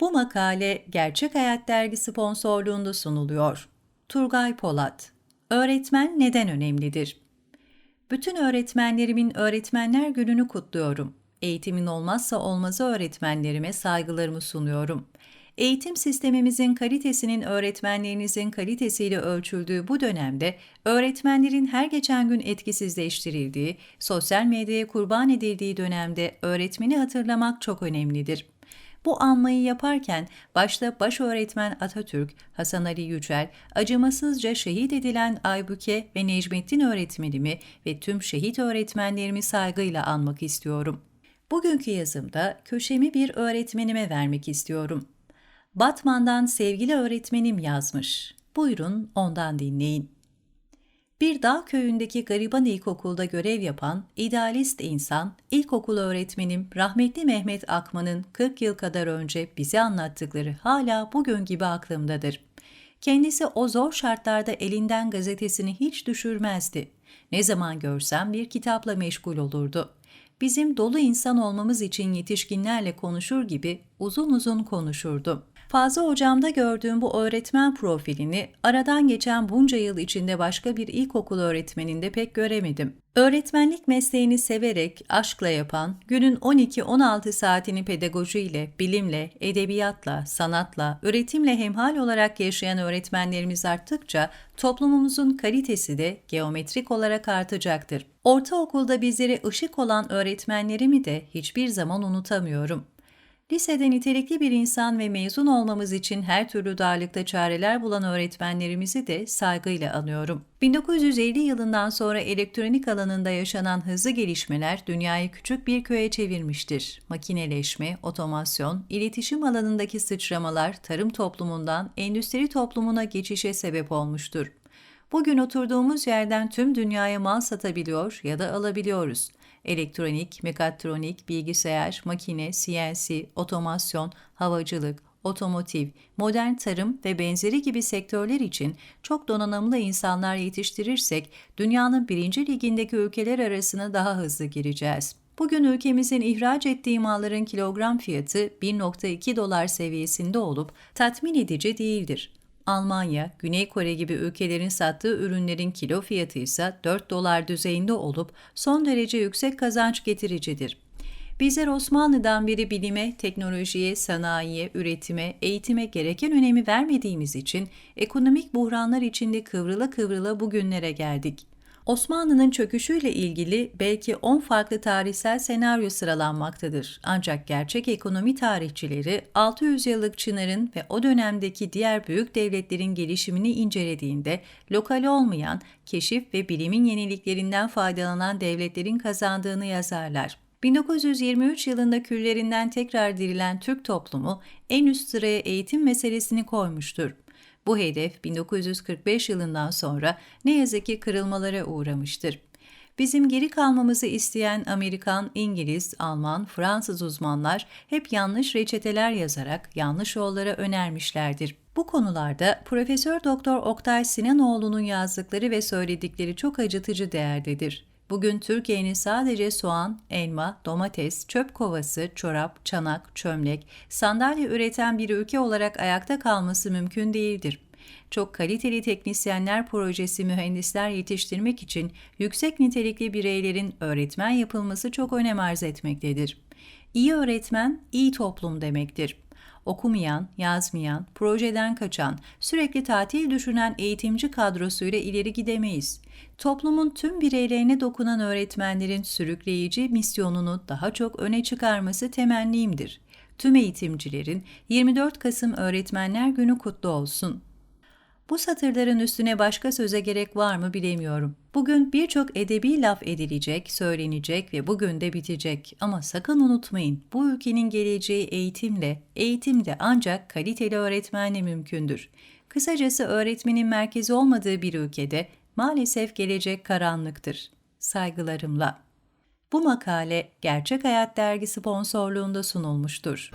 Bu makale Gerçek Hayat Dergi sponsorluğunda sunuluyor. Turgay Polat Öğretmen neden önemlidir? Bütün öğretmenlerimin Öğretmenler Günü'nü kutluyorum. Eğitimin olmazsa olmazı öğretmenlerime saygılarımı sunuyorum. Eğitim sistemimizin kalitesinin öğretmenlerinizin kalitesiyle ölçüldüğü bu dönemde öğretmenlerin her geçen gün etkisizleştirildiği, sosyal medyaya kurban edildiği dönemde öğretmeni hatırlamak çok önemlidir. Bu anmayı yaparken başta baş öğretmen Atatürk, Hasan Ali Yücel, acımasızca şehit edilen Aybüke ve Necmettin öğretmenimi ve tüm şehit öğretmenlerimi saygıyla anmak istiyorum. Bugünkü yazımda köşemi bir öğretmenime vermek istiyorum. Batman'dan sevgili öğretmenim yazmış. Buyurun ondan dinleyin. Bir dağ köyündeki gariban ilkokulda görev yapan idealist insan, ilkokul öğretmenim rahmetli Mehmet Akman'ın 40 yıl kadar önce bize anlattıkları hala bugün gibi aklımdadır. Kendisi o zor şartlarda elinden gazetesini hiç düşürmezdi. Ne zaman görsem bir kitapla meşgul olurdu. Bizim dolu insan olmamız için yetişkinlerle konuşur gibi uzun uzun konuşurdu. Fazla hocamda gördüğüm bu öğretmen profilini aradan geçen bunca yıl içinde başka bir ilkokul öğretmeninde pek göremedim. Öğretmenlik mesleğini severek, aşkla yapan, günün 12-16 saatini pedagojiyle, bilimle, edebiyatla, sanatla, üretimle hemhal olarak yaşayan öğretmenlerimiz arttıkça toplumumuzun kalitesi de geometrik olarak artacaktır. Ortaokulda bizlere ışık olan öğretmenlerimi de hiçbir zaman unutamıyorum. Lisede nitelikli bir insan ve mezun olmamız için her türlü darlıkta çareler bulan öğretmenlerimizi de saygıyla anıyorum. 1950 yılından sonra elektronik alanında yaşanan hızlı gelişmeler dünyayı küçük bir köye çevirmiştir. Makineleşme, otomasyon, iletişim alanındaki sıçramalar tarım toplumundan endüstri toplumuna geçişe sebep olmuştur. Bugün oturduğumuz yerden tüm dünyaya mal satabiliyor ya da alabiliyoruz elektronik, mekatronik, bilgisayar, makine, CNC, otomasyon, havacılık, otomotiv, modern tarım ve benzeri gibi sektörler için çok donanımlı insanlar yetiştirirsek dünyanın birinci ligindeki ülkeler arasına daha hızlı gireceğiz. Bugün ülkemizin ihraç ettiği malların kilogram fiyatı 1.2 dolar seviyesinde olup tatmin edici değildir. Almanya, Güney Kore gibi ülkelerin sattığı ürünlerin kilo fiyatı ise 4 dolar düzeyinde olup son derece yüksek kazanç getiricidir. Bizler Osmanlı'dan beri bilime, teknolojiye, sanayiye, üretime, eğitime gereken önemi vermediğimiz için ekonomik buhranlar içinde kıvrıla kıvrıla bugünlere geldik. Osmanlı'nın çöküşüyle ilgili belki 10 farklı tarihsel senaryo sıralanmaktadır. Ancak gerçek ekonomi tarihçileri 600 yıllık Çınar'ın ve o dönemdeki diğer büyük devletlerin gelişimini incelediğinde lokal olmayan, keşif ve bilimin yeniliklerinden faydalanan devletlerin kazandığını yazarlar. 1923 yılında küllerinden tekrar dirilen Türk toplumu en üst sıraya eğitim meselesini koymuştur. Bu hedef 1945 yılından sonra ne yazık ki kırılmalara uğramıştır. Bizim geri kalmamızı isteyen Amerikan, İngiliz, Alman, Fransız uzmanlar hep yanlış reçeteler yazarak yanlış yollara önermişlerdir. Bu konularda Profesör Doktor Oktay Sinanoğlu'nun yazdıkları ve söyledikleri çok acıtıcı değerdedir. Bugün Türkiye'nin sadece soğan, elma, domates, çöp kovası, çorap, çanak, çömlek, sandalye üreten bir ülke olarak ayakta kalması mümkün değildir. Çok kaliteli teknisyenler projesi mühendisler yetiştirmek için yüksek nitelikli bireylerin öğretmen yapılması çok önem arz etmektedir. İyi öğretmen, iyi toplum demektir okumayan, yazmayan, projeden kaçan, sürekli tatil düşünen eğitimci kadrosuyla ileri gidemeyiz. Toplumun tüm bireylerine dokunan öğretmenlerin sürükleyici misyonunu daha çok öne çıkarması temennimdir. Tüm eğitimcilerin 24 Kasım Öğretmenler Günü kutlu olsun. Bu satırların üstüne başka söze gerek var mı bilemiyorum. Bugün birçok edebi laf edilecek, söylenecek ve bugün de bitecek. Ama sakın unutmayın, bu ülkenin geleceği eğitimle, eğitimde ancak kaliteli öğretmenle mümkündür. Kısacası öğretmenin merkezi olmadığı bir ülkede maalesef gelecek karanlıktır. Saygılarımla. Bu makale Gerçek Hayat Dergi sponsorluğunda sunulmuştur.